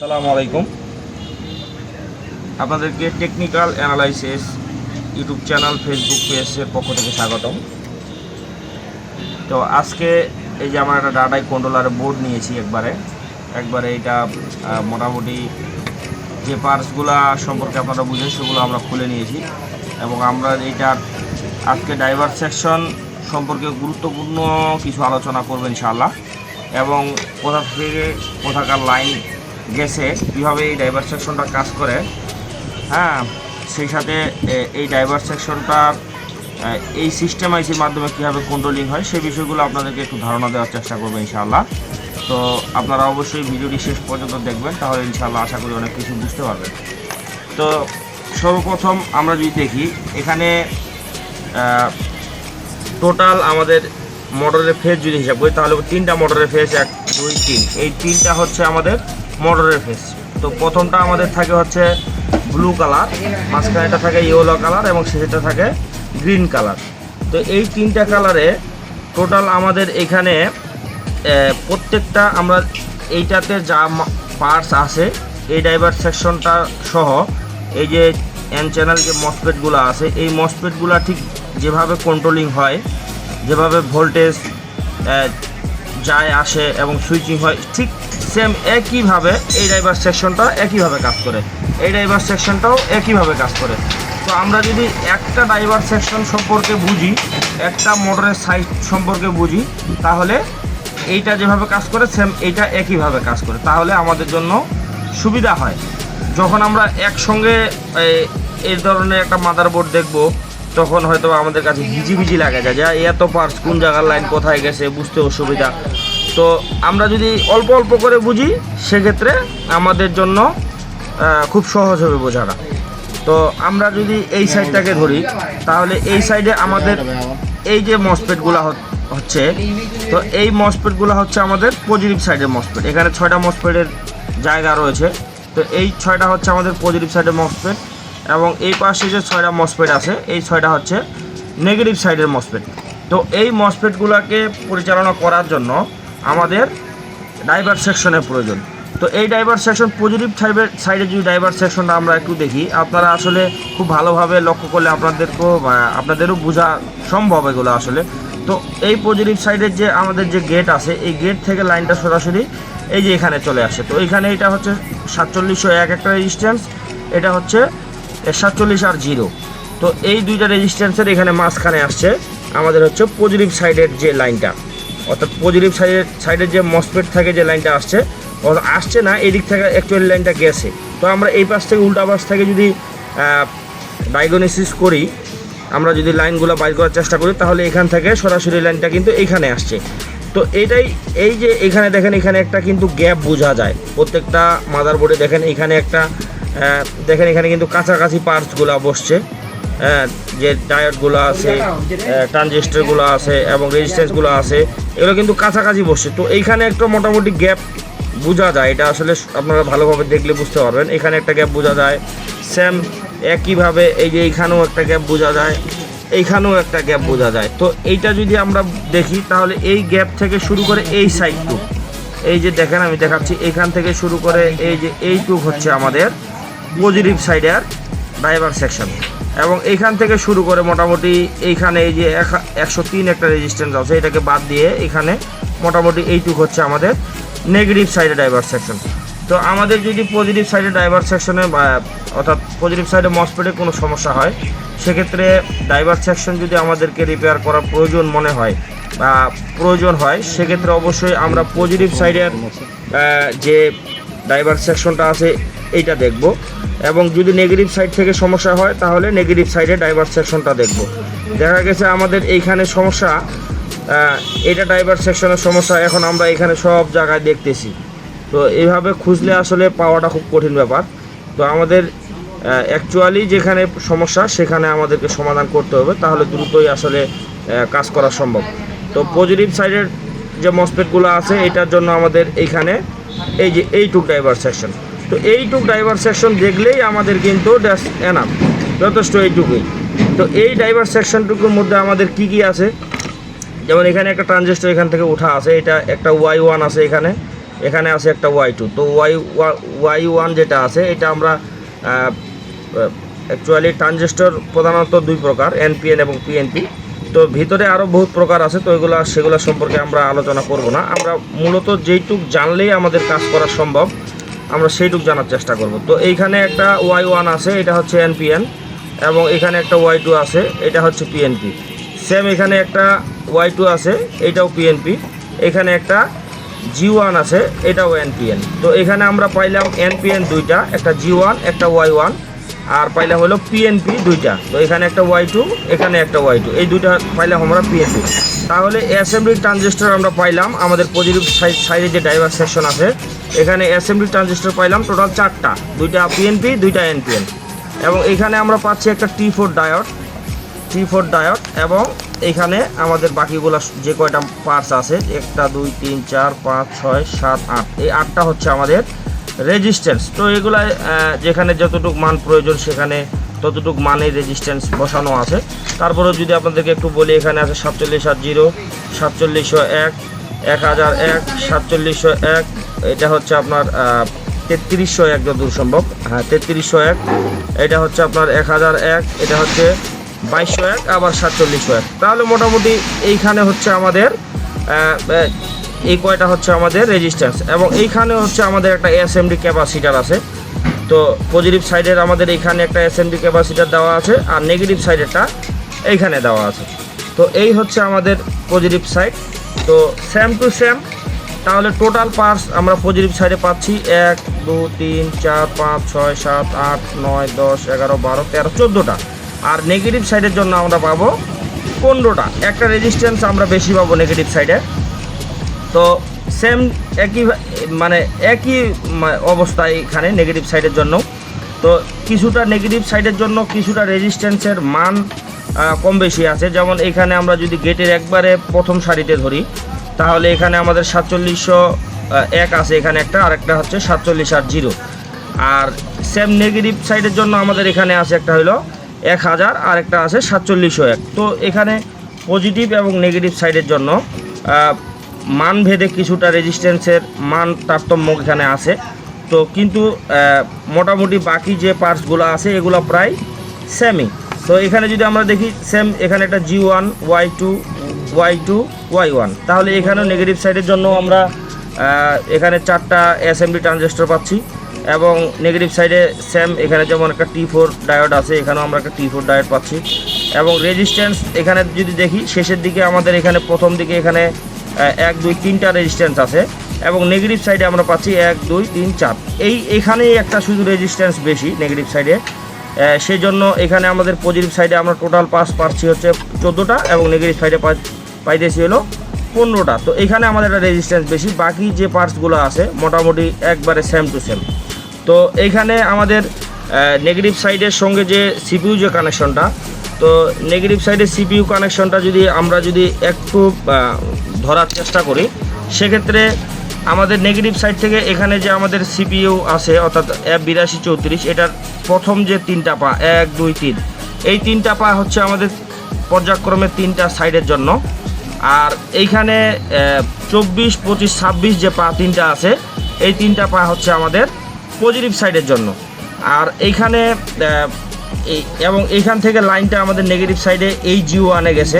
আসসালামু আলাইকুম। আপনাদেরকে technical analysis YouTube channel, Facebook পেজের পক্ষ থেকে স্বাগতম। তো আজকে এই যে আমার একটা ডাটাই কন্ট্রোলারের বোর্ড নিয়েছি একবারে। একবারে এটা মোটামুটি যে পার্টসগুলো সম্পর্কে আপনারা বুঝেন, সেগুলো আমরা খুলে নিয়েছি। এবং আমরা এইটার আজকে ড্রাইভার সেকশন সম্পর্কে গুরুত্বপূর্ণ কিছু আলোচনা করব ইনশাআল্লাহ। এবং কোথা থেকে কোথাকার লাইন গেছে, কীভাবে এই ড্রাইভার সেকশনটা কাজ করে হ্যাঁ সেই সাথে এই ড্রাইভার সেকশনটা এই সিস্টেম আইসির মাধ্যমে কীভাবে কন্ট্রোলিং হয়, সেই বিষয়গুলো আপনাদেরকে একটু ধারণা দেওয়ার চেষ্টা করব ইনশাআল্লাহ। তো আপনারা অবশ্যই ভিডিওটি শেষ পর্যন্ত দেখবেন, তাহলে ইনশাআল্লাহ আশা করি অনেক কিছু বুঝতে পারবেন। তো সর্বপ্রথম আমরা যদি দেখি, এখানে টোটাল আমাদের মোটরের ফেজ যদি হিসাব করি, তাহলে তিনটা মোটরের ফেজ এক, দুই, তিন। এই তিনটা হচ্ছে আমাদের মোটরের ফেস তো প্রথমটা আমাদের থাকে হচ্ছে ব্লু কালার মাঝখানেটা থাকে ইয়েলো কালার এবং শেষেটা থাকে গ্রিন কালার তো এই তিনটা কালারে টোটাল আমাদের এখানে প্রত্যেকটা আমরা এইটাতে যা পার্টস আছে এই ড্রাইভার সেকশনটা সহ, এই যে এন চ্যানেল যে মসপেটগুলো আছে, এই মসপেটগুলো ঠিক যেভাবে কন্ট্রোলিং হয়, যেভাবে ভোল্টেজ যায়, আসে এবং সুইচিং হয়, ঠিক সেম একইভাবে এই ড্রাইভার সেকশনটা একইভাবে কাজ করে। এই ড্রাইভার সেকশনটাও একইভাবে কাজ করে। তো আমরা যদি একটা ড্রাইভার সেকশন সম্পর্কে বুঝি, একটা মোটরের সাইজ সম্পর্কে বুঝি, তাহলে এইটা যেভাবে কাজ করে সেম এইটা একইভাবে কাজ করে। তাহলে আমাদের জন্য সুবিধা হয়। যখন আমরা একসঙ্গে, এই ধরনের একটা মাদারবোর্ড দেখব তখন হয়তো আমাদের কাছে ভিজি ভিজি লাগে যায় যে এত পার্টস কোন জায়গার লাইন কোথায় গেছে, বুঝতে অসুবিধা। তো আমরা যদি অল্প অল্প করে বুঝি, সেক্ষেত্রে আমাদের জন্য খুব সহজ হবে বোঝাটা। তো আমরা যদি এই সাইডটাকে ধরি, তাহলে এই সাইডে আমাদের এই যে মসপেটগুলো হচ্ছে, তো এই মসপেটগুলো হচ্ছে আমাদের পজিটিভ সাইডের মসপেট। এখানে ছয়টা মসপেটের জায়গা রয়েছে। তো এই ছয়টা হচ্ছে আমাদের পজিটিভ সাইডের মসপেট। এবং এই পাশে যে ছয়টা মসপেট আছে, এই ছয়টা হচ্ছে নেগেটিভ সাইডের মসপেট তো এই মসপেটগুলোকে পরিচালনা করার জন্য আমাদের ডাইভার সেকশনের প্রয়োজন। তো এই ডাইভার সেকশন পজিটিভ সাইডের সাইডে যদি ডাইভার সেকশনটা আমরা একটু দেখি, আপনারা আসলে খুব ভালোভাবে লক্ষ্য করলে আপনাদেরকেও আপনাদেরও বোঝা সম্ভব এগুলো আসলে। তো এই পজিটিভ সাইডের যে আমাদের যে গেট আছে, এই গেট থেকে লাইনটা সরাসরি এই যে এখানে চলে আসে। তো এখানে এটা হচ্ছে সাতচল্লিশশো এক একটা রেজিস্ট্যান্স এটা হচ্ছে সাতচল্লিশ আর জিরো। তো এই দুইটা রেজিস্ট্যান্সের এখানে মাঝখানে আসছে আমাদের হচ্ছে পজিটিভ সাইডের যে লাইনটা অর্থাৎ পজিটিভ সাইডের সাইডের যে মসপেট থাকে যে লাইনটা আসছে ও আসছে না, এদিক থেকে অ্যাকচুয়ালি লাইনটা গেছে। তো আমরা এই পাশ থেকে, উল্টা পাশ থেকে যদি ডায়াগনোসিস করি, আমরা যদি লাইনগুলো বাইর করার চেষ্টা করি, তাহলে এখান থেকে সরাসরি লাইনটা কিন্তু এখানে আসছে। তো এটাই, এই যে এখানে দেখেন, এখানে একটা কিন্তু গ্যাপ বোঝা যায়। প্রত্যেকটা মাদারবোর্ডে দেখেন, এখানে একটা দেখেন এখানে কিন্তু কাছাকাছি পার্টসগুলো বসছে। হ্যাঁ, যে ডায়োডগুলো আছে ট্রানজিস্টারগুলো আছে এবং রেজিস্ট্যান্সগুলো আছে এগুলো কিন্তু কাছাকাছি বসছে। তো এইখানে একটা মোটামুটি গ্যাপ বোঝা যায়। এটা আসলে আপনারা ভালোভাবে দেখলে বুঝতে পারবেন। এখানে একটা গ্যাপ বোঝা যায়। সেম একইভাবে এই যে এইখানেও একটা গ্যাপ বোঝা যায়। এইখানেও একটা গ্যাপ বোঝা যায়। তো এইটা যদি আমরা দেখি তাহলে এই গ্যাপ থেকে শুরু করে এই সাইডটু এই যে দেখেন আমি দেখাচ্ছি এইখান থেকে শুরু করে এই যে এইটুক হচ্ছে আমাদের পজিটিভ সাইডের ড্রাইভার সেকশন এবং এইখান থেকে শুরু করে মোটামুটি এইখানে এই যে একশো তিন একটা রেজিস্ট্যান্স আছে, এটাকে বাদ দিয়ে এখানে মোটামুটি এইটুক হচ্ছে আমাদের নেগেটিভ সাইডে ড্রাইভার সেকশন তো আমাদের যদি পজিটিভ সাইডে ড্রাইভার সেকশনে অর্থাৎ পজিটিভ সাইডে মসপেটে কোনো সমস্যা হয়, সেক্ষেত্রে ড্রাইভার সেকশন যদি আমাদেরকে রিপেয়ার করার প্রয়োজন মনে হয়, বা প্রয়োজন হয়, সেক্ষেত্রে অবশ্যই আমরা পজিটিভ সাইডের যে ড্রাইভার সেকশনটা আছে এইটা দেখব। এবং যদি নেগেটিভ সাইড থেকে সমস্যা হয়, তাহলে নেগেটিভ সাইডে ড্রাইভার সেকশনটা দেখব। দেখা গেছে আমাদের এইখানে সমস্যা এটা ড্রাইভার সেকশনের সমস্যা এখন আমরা এখানে সব জায়গায় দেখতেছি। তো এইভাবে খুঁজলে আসলে পাওয়াটা খুব কঠিন ব্যাপার। তো আমাদের অ্যাকচুয়ালি যেখানে সমস্যা, সেখানে আমাদেরকে সমাধান করতে হবে। তাহলে দ্রুতই আসলে কাজ করা সম্ভব। তো পজিটিভ সাইডের যে মসপেটগুলো আছে, এটার জন্য আমাদের এইখানে, এই যে, এইটুক ড্রাইভার সেকশন তো এইটুক ড্রাইভার সেকশন দেখলেই আমাদের কিন্তু ড্যাস এনাফ যথেষ্ট এইটুকুই। তো এই ড্রাইভার সেকশনটুকুর মধ্যে আমাদের কি কি আছে? যেমন এখানে একটা ট্রানজিস্টর এখান থেকে ওঠা আছে, এটা একটা ওয়াই ওয়ান আছে এখানে এখানে আছে একটা ওয়াই টু তো ওয়াই ওয়াই ওয়ান যেটা আছে, এটা আমরা অ্যাকচুয়ালি ট্রানজিস্টর প্রধানত দুই প্রকার এনপিএন এবং পিএনপি তো ভিতরে আরও বহুত প্রকার আছে, তো এগুলো, সেগুলো সম্পর্কে আমরা আলোচনা করব না। আমরা মূলত যেইটুক জানলেই আমাদের কাজ করা সম্ভব আমরা সেইটুক জানার চেষ্টা করব। তো এইখানে একটা ওয়াই ওয়ান আছে, এটা হচ্ছে এনপিএন এবং এখানে একটা ওয়াই টু আছে, এটা হচ্ছে পিএনপি সেম এখানে একটা ওয়াই টু আছে, এটাও পিএনপি এখানে একটা জি ওয়ান আছে, এটাও এনপিএন তো এখানে আমরা পাইলাম এনপিএন দুইটা, একটা জি ওয়ান একটা ওয়াই ওয়ান আর পাইলাম হলো পিএনপি দুইটা। তো এখানে একটা ওয়াই টু এখানে একটা ওয়াই টু এই দুইটা পাইলাম আমরা পিএনপি তাহলে অ্যাসেম্বলি ট্রানজিস্টর আমরা পাইলাম, আমাদের পজিটিভ সাইড সাইডে যে ড্রাইভার সেকশন আছে, এখানে অ্যাসেম্বলি ট্রানজিস্টর পাইলাম টোটাল চারটা। দুইটা পিএনপি দুইটা এনপিএন এবং এখানে আমরা পাচ্ছি একটা T four diet T four diet এবং এখানে আমাদের বাকিগুলো যে কয়টা পার্টস আছে, একটা, দুই, তিন, চার, পাঁচ, ছয়, সাত, আট। এই আটটা হচ্ছে আমাদের রেজিস্ট্যান্স তো এগুলা যেখানে যতটুকু মান প্রয়োজন সেখানে ততটুকু মানের রেজিস্ট্যান্স বসানো আছে। তারপরেও যদি আপনাদেরকে একটু বলি, এখানে আছে সাতচল্লিশ সাত জিরো, সাতচল্লিশশো এক এক হাজার এক, সাতচল্লিশশো এক, এটা হচ্ছে আপনার তেত্রিশশো এক যতদূর সম্ভব। হ্যাঁ তেত্রিশশো এক, এটা হচ্ছে আপনার এক হাজার এক, এটা হচ্ছে বাইশশো এক, আবার সাতচল্লিশশো এক। তাহলে মোটামুটি এইখানে হচ্ছে আমাদের এই কয়টা হচ্ছে আমাদের রেজিস্ট্যান্স এবং এইখানে হচ্ছে আমাদের একটা এসএমডি ক্যাপাসিটার আছে। তো পজিটিভ সাইডের আমাদের এইখানে একটা এসএমডি ক্যাপাসিটার দেওয়া আছে আর নেগেটিভ সাইডেরটা এইখানে দেওয়া আছে। তো এই হচ্ছে আমাদের পজিটিভ সাইড তো সেম টু সেম তাহলে টোটাল পার্টস আমরা পজিটিভ সাইডে পাচ্ছি এক, দু, তিন, চার, পাঁচ, ছয়, সাত, আট, নয়, দশ, এগারো, বারো, তেরো, চোদ্দোটা। আর নেগেটিভ সাইডের জন্য আমরা পাবো পনেরোটা। একটা রেজিস্ট্যান্স আমরা বেশি পাবো নেগেটিভ সাইডে তো সেম একই মানে একই অবস্থা এখানে নেগেটিভ সাইডের জন্য তো কিছুটা নেগেটিভ সাইডের জন্য কিছুটা রেজিস্ট্যান্সের মান কম বেশি আছে। যেমন এখানে আমরা যদি গেটের একবারে প্রথম সারিতে ধরি, তাহলে এখানে আমাদের সাতচল্লিশশো এক আছে এখানে একটা আর একটা হচ্ছে সাতচল্লিশ আর জিরো আর সেম নেগেটিভ সাইডের জন্য আমাদের এখানে আছে একটা হলো এক হাজার আর একটা আছে সাতচল্লিশশো এক। তো এখানে পজিটিভ এবং নেগেটিভ সাইডের জন্য আহ, মান ভেদে কিছুটা রেজিস্ট্যান্সের মান তারতম্য এখানে আছে। তো কিন্তু মোটামুটি বাকি যে পার্টসগুলো আছে এগুলো প্রায় সেমই তো এখানে যদি আমরা দেখি সেম এখানে একটা G one Y two Y two Y one তাহলে এখানেও নেগেটিভ সাইডের জন্য আমরা এখানে চারটা অ্যাসেম্বলি ট্রানজিস্টর পাচ্ছি এবং নেগেটিভ সাইডে সেম এখানে যেমন একটা টি ফোর ডায়োড আছে এখানেও আমরা একটা টি ফোর ডায়োড পাচ্ছি। এবং রেজিস্ট্যান্স এখানে যদি দেখি শেষের দিকে আমাদের এখানে প্রথম দিকে এখানে এক, দুই, তিনটা রেজিস্ট্যান্স আছে এবং নেগেটিভ সাইডে আমরা পাচ্ছি এক, দুই, তিন, চার। এই, এখানেই একটা শুধু রেজিস্ট্যান্স বেশি নেগেটিভ সাইডে সেই জন্য এখানে আমাদের পজিটিভ সাইডে আমরা টোটাল পাস পাচ্ছি হচ্ছে চোদ্দোটা এবং নেগেটিভ সাইডে পাইতেছি হলো পনেরোটা। তো এখানে আমাদের একটা রেজিস্ট্যান্স বেশি। বাকি যে পার্টসগুলো আছে, মোটামুটি একবারে সেম টু সেম তো এইখানে আমাদের নেগেটিভ সাইডের সঙ্গে যে সিপিউ যে কানেকশনটা তো নেগেটিভ সাইডের সিপিইউ কানেকশনটা যদি আমরা যদি একটু ধরার চেষ্টা করি, সেক্ষেত্রে আমাদের নেগেটিভ সাইড থেকে এখানে যে আমাদের সিপিইউ আছে, অর্থাৎ অ্যাপ বিরাশি চৌত্রিশ, এটার প্রথম যে তিনটা পা, এক, দুই, তিন, এই তিনটা পা হচ্ছে আমাদের পর্যায়ক্রমে তিনটা সাইডের জন্য। আর এইখানে চব্বিশ, পঁচিশ, ছাব্বিশ যে পা তিনটা আছে, এই তিনটা পা হচ্ছে আমাদের পজিটিভ সাইডের জন্য। আর এইখানে এবং এইখান থেকে লাইনটা আমাদের নেগেটিভ সাইডে এই জি ওয়ানে গেছে।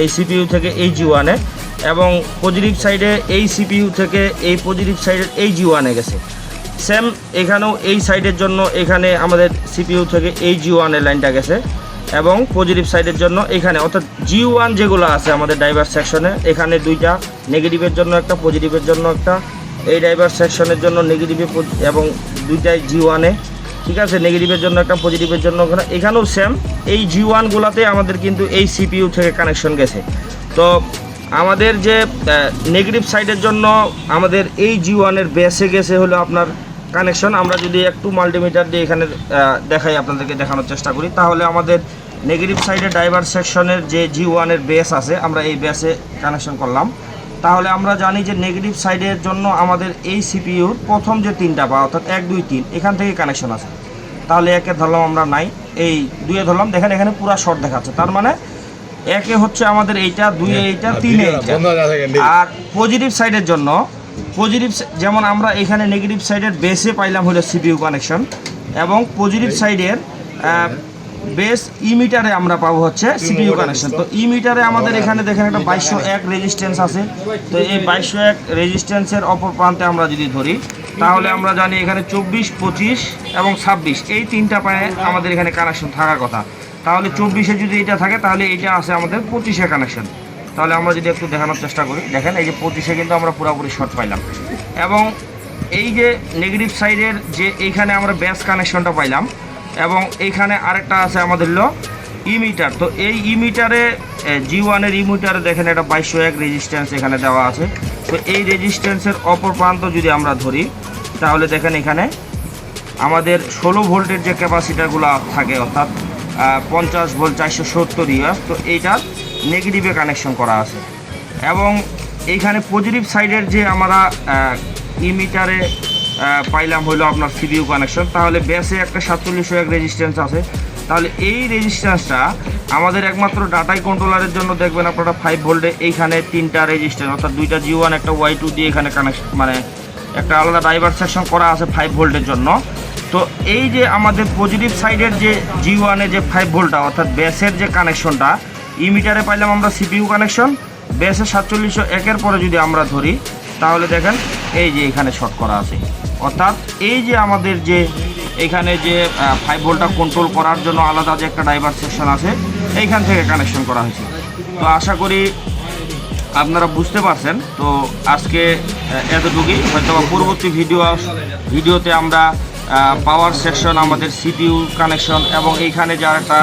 এই সিপিইউ থেকে এই জি ওয়ানে এবং পজিটিভ সাইডে এই সিপিইউ থেকে এই পজিটিভ সাইডের এই জি ওয়ানে গেছে। সেম এখানেও এই সাইডের জন্য এখানে আমাদের সিপিইউ থেকে এই জি ওয়ানের লাইনটা গেছে। এবং পজিটিভ সাইডের জন্য এখানে, অর্থাৎ জি ওয়ান যেগুলো আছে আমাদের ড্রাইভার সেকশনে এখানে দুইটা নেগেটিভের জন্য একটা পজিটিভের জন্য একটা। এই ড্রাইভার সেকশনের জন্য নেগেটিভে এবং দুইটাই জি ওয়ানে ঠিক আছে? নেগেটিভের জন্য একটা পজিটিভের জন্য এখানেও সেম এই জি ওয়ানগুলোতে আমাদের কিন্তু এই সিপিইউ থেকে কানেকশন গেছে। তো আমাদের যে নেগেটিভ সাইডের জন্য আমাদের এই জি ওয়ানের বেসে গেছে হলো আপনার কানেকশন আমরা যদি একটু মাল্টিমিটার দিয়ে এখানে দেখাই আপনাদেরকে দেখানোর চেষ্টা করি, তাহলে আমাদের নেগেটিভ সাইডে ড্রাইভার সেকশনের যে জি ওয়ানের বেস আছে, আমরা এই বেসে কানেকশন করলাম। তাহলে আমরা জানি যে নেগেটিভ সাইডের জন্য আমাদের এই সিপিইউর প্রথম যে তিনটা বা অর্থাৎ এক দুই তিন এখান থেকে কানেকশন আছে তাহলে একে ধরলাম আমরা নাই এই দুয়ে ধরলাম দেখেন এখানে পুরা শর্ট দেখাচ্ছে। তার মানে একে হচ্ছে আমাদের এইটা দুই এইটা তিনে এইটা। হয়ে আর পজিটিভ সাইডের জন্য পজিটিভ যেমন আমরা এখানে নেগেটিভ সাইডের বেসে পাইলাম হলো সিপিইউ কানেকশন এবং পজিটিভ সাইডের বেস ইমিটারে আমরা পাবো হচ্ছে সিপিইউ কানেকশন তো ইমিটারে আমাদের এখানে দেখেন একটা বাইশশো এক রেজিস্ট্যান্স আছে। তো এই বাইশশো এক রেজিস্ট্যান্সের অপর প্রান্তে আমরা যদি ধরি, তাহলে আমরা জানি এখানে চব্বিশ, পঁচিশ এবং ছাব্বিশ। এই তিনটা পায়ে আমাদের এখানে কানেকশন থাকার কথা। তাহলে চব্বিশে যদি এটা থাকে, তাহলে এটা আছে আমাদের পঁচিশে কানেকশন তাহলে আমরা যদি একটু দেখানোর চেষ্টা করি, দেখেন এই যে পঁচিশে কিন্তু আমরা পুরোপুরি শর্ট পাইলাম। এবং এই যে নেগেটিভ সাইডের যে এইখানে আমরা ব্যাস কানেকশনটা পাইলাম এবং এইখানে আরেকটা আছে আমাদের লো ইমিটার তো এই ইমিটারে জি ওয়ানের ইমিটারে দেখেন একটা বাইশশো এক রেজিস্ট্যান্স এখানে দেওয়া আছে। তো এই রেজিস্ট্যান্সের অপর প্রান্ত যদি আমরা ধরি, তাহলে দেখেন এখানে আমাদের ষোলো ভোল্টের যে ক্যাপাসিটারগুলো থাকে, অর্থাৎ পঞ্চাশ ভোল্ট, চারশো সত্তর ইয়াস তো এইটার নেগেটিভে কানেকশন করা আছে। এবং এইখানে পজিটিভ সাইডের যে আমরা ইমিটারে পাইলাম হলো আপনার সিবিইউ কানেকশন তাহলে বেসে একটা সাতচল্লিশশো এক রেজিস্ট্যান্স আছে। তাহলে এই রেজিস্ট্যান্সটা আমাদের একমাত্র ডাটাই কন্ট্রোলারের জন্য দেখবেন আপনারা ফাইভ ভোল্টে এইখানে তিনটা রেজিস্ট্যান্স অর্থাৎ দুইটা জি ওয়ান একটা ওয়াই টু দিয়ে এখানে কানেকশন মানে একটা আলাদা ড্রাইভার সেকশন করা আছে ফাইভ ভোল্টের জন্য। তো এই যে আমাদের পজিটিভ সাইডের যে জি ওয়ানে যে ফাইভ ভোল্টটা অর্থাৎ বেসের যে কানেকশনটা ইমিটারে পাইলাম আমরা সিপিইউ কানেকশন বেসের সাতচল্লিশশো একের পরে যদি আমরা ধরি, তাহলে দেখেন এই যে এখানে শর্ট করা আছে। অর্থাৎ এই যে আমাদের যে এখানে যে ফাইভ ভোল্টটা কন্ট্রোল করার জন্য আলাদা যে একটা ড্রাইভার সেকশন আছে, এইখান থেকে কানেকশন করা হয়েছে। তো আশা করি আপনারা বুঝতে পারছেন। তো আজকে এতটুকুই। হয়তো বা পরবর্তী ভিডিও ভিডিওতে আমরা পাওয়ার সেকশন আমাদের সিপিইউ কানেকশন এবং এইখানে যার একটা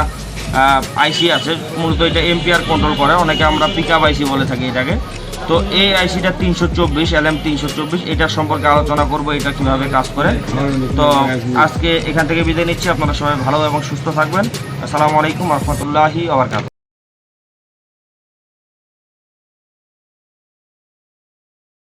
আইসি আছে, মূলত এটা এমপিআর কন্ট্রোল করে। অনেকে আমরা পিক আইসি বলে থাকি এটাকে। তো এই আইসিটা তিনশো চব্বিশ এল এম তিনশো চব্বিশ এটার সম্পর্কে আলোচনা করব, এটা কীভাবে কাজ করে। তো আজকে এখান থেকে বিদায় নিচ্ছি, আপনারা সবাই ভালো এবং সুস্থ থাকবেন। আসসালামু আলাইকুম, রহমতুল্লাহি আবরকাত